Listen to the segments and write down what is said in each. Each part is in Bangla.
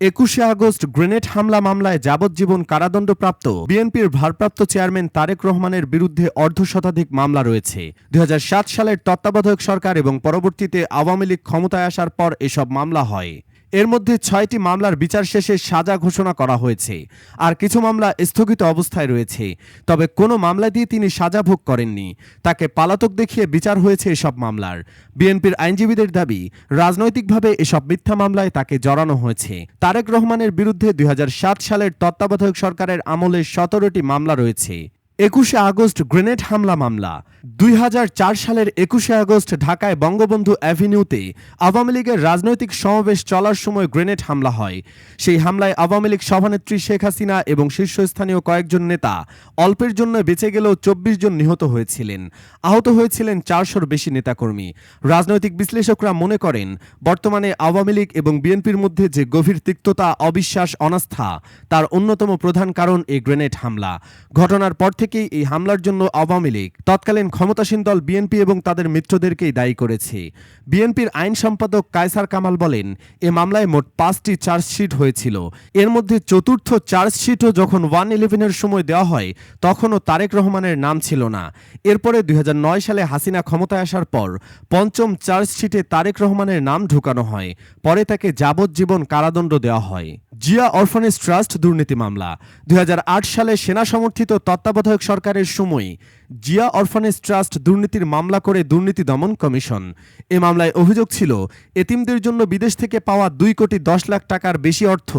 একুশে আগস্ট গ্রেনেড হামলা মামলায় যাবজ্জীবন কারাদণ্ডপ্রাপ্ত বিএনপির ভারপ্রাপ্ত চেয়ারম্যান তারেক রহমানের বিরুদ্ধে অর্ধ শতাধিক মামলা রয়েছে। দু হাজার সাত সালের তত্ত্বাবধায়ক সরকার এবং পরবর্তীতে আওয়ামী লীগ ক্ষমতায় আসার পর এসব মামলা হয়। এর মধ্যে ছয়টি মামলার বিচার শেষে সাজা ঘোষণা করা হয়েছে আর কিছু মামলা স্থগিত অবস্থায় রয়েছে। তবে কোনো মামলা দিয়ে তিনি সাজা ভোগ করেননি। তাকে পালাতক দেখিয়ে বিচার হয়েছে এসব মামলার। বিএনপির আইনজীবীদের দাবি, রাজনৈতিকভাবে এসব মিথ্যা মামলায় তাকে জড়ানো হয়েছে। তারেক রহমানের বিরুদ্ধে দুই হাজার সাত সালের তত্ত্বাবধায়ক সরকারের আমলে সতেরোটি মামলা রয়েছে। একুশে আগস্ট গ্রেনেড হামলা মামলা। দুই হাজার চার সালের একুশে আগস্ট ঢাকায় বঙ্গবন্ধু অ্যাভিনিউতে আওয়ামী লীগের রাজনৈতিক সমাবেশ চলার সময় গ্রেনেড হামলা হয়। সেই হামলায় আওয়ামী লীগ সভানেত্রী শেখ হাসিনা এবং শীর্ষস্থানীয় কয়েকজন নেতা অল্পের জন্য বেঁচে গেলেও চব্বিশ জন নিহত হয়েছিলেন। আহত হয়েছিলেন চারশোর বেশি নেতাকর্মী। রাজনৈতিক বিশ্লেষকরা মনে করেন, বর্তমানে আওয়ামী লীগ এবং বিএনপির মধ্যে যে গভীর তিক্ততা, অবিশ্বাস, অনাস্থা, তার অন্যতম প্রধান কারণ এই গ্রেনেড হামলা। ঘটনার পর থেকেই এই হামলার জন্য আওয়ামী লীগ, তৎকালীন ক্ষমতাসীন দল বিএনপি এবং তাদের মিত্রদেরকেই দায়ী করেছে। বিএনপির আইন সম্পাদক কায়সার কামাল বলেন, এ মামলায় মোট পাঁচটি চার্জশিট হয়েছিল। এর মধ্যে চতুর্থ চার্জশিটও যখন ওয়ান ইলেভেনের সময় দেওয়া হয়, তখনও তারেক রহমানের নাম ছিল না। এরপরে দুই হাজার নয় সালে হাসিনা ক্ষমতায় আসার পর পঞ্চম চার্জশিটে তারেক রহমানের নাম ঢুকানো হয়। পরে তাকে যাবজ্জীবন কারাদণ্ড দেওয়া হয়। জিয়া অরফানেজ ট্রাস্ট দুর্নীতি মামলা। দুই হাজার আট সালে সেনা সমর্থিত তত্ত্বাবধায়ক সরকারের সময় জিয়া অরফানেজ ট্রাস্ট দুর্নীতির মামলা করে দুর্নীতি দমন কমিশন। এ মামলায় অভিযোগ ছিল, এতিমদের জন্য বিদেশ থেকে পাওয়া দুই কোটি দশ লাখ টাকার বেশি অর্থ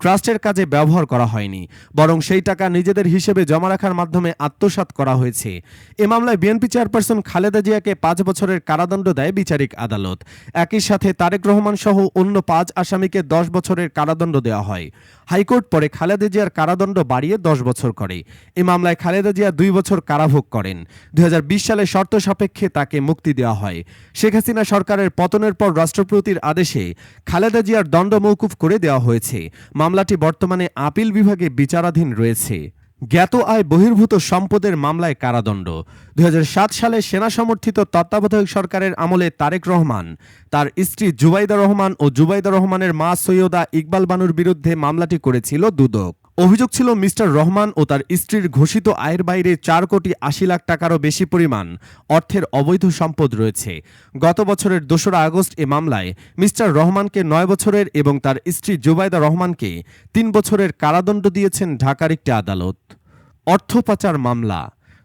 ট্রাস্টের কাজে ব্যবহার করা হয়নি, বরং সেই টাকা নিজেদের হিসেবে জমা রাখার মাধ্যমে আত্মসাৎ করা হয়েছে। এ মামলায় বিএনপি চেয়ারপারসন খালেদা জিয়াকে পাঁচ বছরের কারাদণ্ড দেয় বিচারিক আদালত। একই সাথে তারেক রহমান সহ অন্য পাঁচ আসামিকে দশ বছরের কারাদণ্ড দেওয়া হয়। হাইকোর্ট পরে খালেদা জিয়ার কারাদণ্ড বাড়িয়ে দশ বছর করে। এ মামলায় খালেদা জিয়া দুই বছর কারাভোগ করেন। দুই সালে শর্ত সাপেক্ষে তাকে মুক্তি দেওয়া হয়। শেখ হাসিনা সরকারের পতনের পর রাষ্ট্রপতির আদেশে খালেদা জিয়ার দণ্ড মৌকুফ করে দেওয়া হয়েছে। মামলাটি বর্তমানে আপিল বিভাগে বিচারাধীন রয়েছে। জ্ঞাত আয় বহির্ভূত সম্পদের মামলায় কারাদণ্ড। দুই হাজার সাত সালে সেনা সমর্থিত তত্ত্বাবধায়ক সরকারের আমলে তারেক রহমান, তার স্ত্রী জুবাইদা রহমান ও জুবাইদা রহমানের মা সৈয়দা ইকবাল বানুর বিরুদ্ধে মামলাটি করেছিল দুদক। অভিযোগ ছিল মিস্টার রহমান ও তার স্ত্রীর ঘোষিত আয়ের বাইরে চার কোটি আশি লাখ টাকারও বেশি পরিমাণ অর্থের অবৈধ সম্পদ রয়েছে। গত বছরের দোসরা আগস্ট এ মামলায় মিস্টার রহমানকে নয় বছরের এবং তার স্ত্রী জুবাইদা রহমানকে তিন বছরের কারাদণ্ড দিয়েছেন ঢাকার একটি আদালত। অর্থ পাচার মামলা।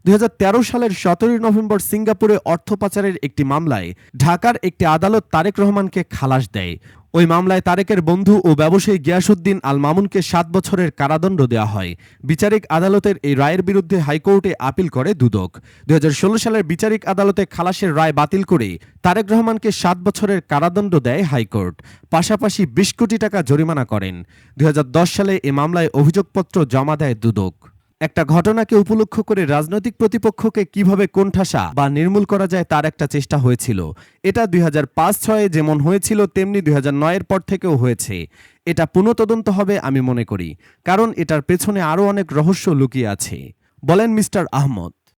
দুই হাজার তেরো সালের সতেরোই নভেম্বর সিঙ্গাপুরে অর্থ পাচারের একটি মামলায় ঢাকার একটি আদালত তারেক রহমানকে খালাস দেয়। ওই মামলায় তারেকের বন্ধু ও ব্যবসায়ী গিয়াসুদ্দিন আল মামুনকে সাত বছরের কারাদণ্ড দেওয়া হয়। বিচারিক আদালতের এই রায়ের বিরুদ্ধে হাইকোর্টে আপিল করে দুদক। দুই হাজার ষোলো সালের বিচারিক আদালতে খালাসের রায় বাতিল করে তারেক রহমানকে সাত বছরের কারাদণ্ড দেয় হাইকোর্ট। পাশাপাশি বিশ কোটি টাকা জরিমানা করেন। দু হাজার দশ সালে এ মামলায় অভিযোগপত্র জমা দেয় দুদক। একটা ঘটনাকে উপলক্ষ করে রাজনৈতিক প্রতিপক্ষকে কীভাবে কোণঠাসা বা নির্মূল করা যায় তার একটা চেষ্টা হয়েছিল। এটা দুই হাজার পাঁচ ছয়ে যেমন হয়েছিল, তেমনি দুই হাজার নয়ের পর থেকেও হয়েছে। এটা পুনঃতদন্ত হবে আমি মনে করি, কারণ এটার পেছনে আরও অনেক রহস্য লুকিয়ে আছে। বলেন মিস্টার আহমদ।